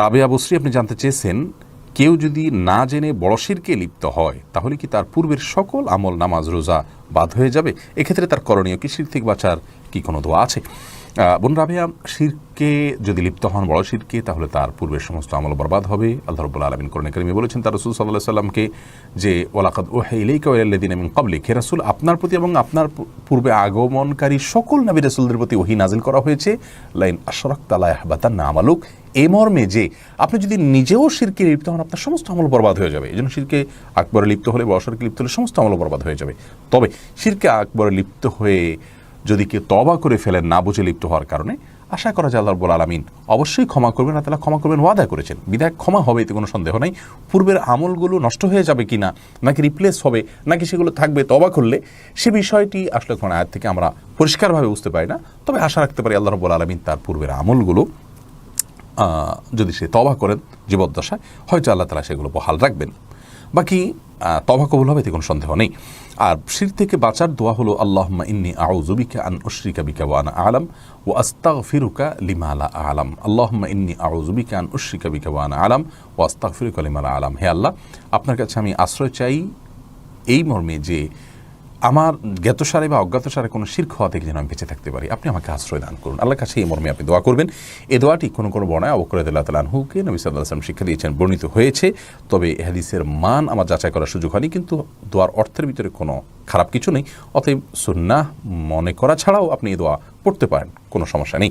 রাবেয়া বসরি, আপনি জানতে চেয়েছেন, কেউ যদি না জেনে বড় শিরকে লিপ্ত হয়, তাহলে কি তার পূর্বের সকল আমল নামাজ রোজা বাদ হয়ে যাবে? এক্ষেত্রে তার করণীয় কি? শির থেকে বাঁচার কি কোনো দোয়া আছে? বোন রাবেয়া, শিরকে যদি লিপ্ত হন বড় শিরকে তাহলে তার পূর্বের সমস্ত আমল বরবাদ হবে। আল্লাহ রব্বুল আলমিন করণে করিমে বলেছেন, তার রসুল সাল্লাহ সাল্লামকে যে ওলাকাদ ও হেইলেইকা ওয়াল্লাদিন আমিন কাবলি হে রাসুল, আপনার প্রতি এবং আপনার পূর্বে আগমনকারী সকল নবী রাসুলদের প্রতি ওহি নাজিল করা হয়েছে। লাইন আশরাক তালা আহবাতান না আমালুক। এ মর্মে যে আপনি যদি নিজেও শিরকে লিপ্ত হন, আপনার সমস্ত আমল বরবাদ হয়ে যাবে। এই জন্য শিরকে আকবরে লিপ্ত হলে বড় শিরকে লিপ্ত হলে সমস্ত আমল বরবাদ হয়ে যাবে। তবে শিরকে আকবরে লিপ্ত হয়ে যদি কেউ তবা করে ফেলেন, না বুঝে লিপ্ত হওয়ার কারণে, আশা করা যায় আল্লাহ রব্বুল আলমিন অবশ্যই ক্ষমা করবেন আর তারা ক্ষমা করবেন, ওয়াদা করেছেন। বিধায় ক্ষমা হবে এতে কোনো সন্দেহ নাই। পূর্বের আমলগুলো নষ্ট হয়ে যাবে কি না নাকি রিপ্লেস হবে, নাকি সেগুলো থাকবে তবা করলে, সে বিষয়টি আসলে কোন আয়াত থেকে আমরা পরিষ্কারভাবে বুঝতে পারি না। তবে আশা রাখতে পারি আল্লাহ রব্বুল আলমিন তার পূর্বের আমলগুলো যদি সে তবা করেন জীবদ্দশায়, হয়তো আল্লাহ তালা সেগুলো বহাল রাখবেন। বাকি তবা কবুল হবে এতে কোনো সন্দেহ নেই। আর শির থেকে বাঁচার দোয়া হলো, আল্লাহম্মা ইন্নি আউজুবিকা আন উশরিকা বিকা ওয়ানা আলম ও আস্তাগ ফিরুকা লিমালা আলাম। আল্লাহম্মা ইন্নি আউজুবিকা আন উশরিকা বিকা ওয়ানা আলাম ও আস্তাগ ফিরুকা লিমালা আলম। হে আল্লাহ, আপনার কাছে আমি আশ্রয় চাই এই মর্মে যে আমার জ্ঞাতসারে বা অজ্ঞাতসারে কোনো শির্ক হওয়া থেকে যেন আমি বেঁচে থাকতে পারি, আপনি আমাকে আশ্রয় দান করুন। আল্লাহ কাছে এই মর্মে আপনি দোয়া করবেন। এ দোয়াটি কোনো কোনো বর্ণায় অবকরাদুল্লাহ তালাহুকে নবী সাল্লাহ আসলাম শিক্ষা দিয়েছেন, বর্ণিত হয়েছে। তবে হাদিসের মান আমার যাচাই করার সুযোগ হয়নি, কিন্তু দোয়ার অর্থের ভিতরে কোনো খারাপ কিছু নেই। অতএব সুন্নাহ মনে করা ছাড়াও আপনি এই দোয়া পড়তে পারেন, কোনো সমস্যা নেই।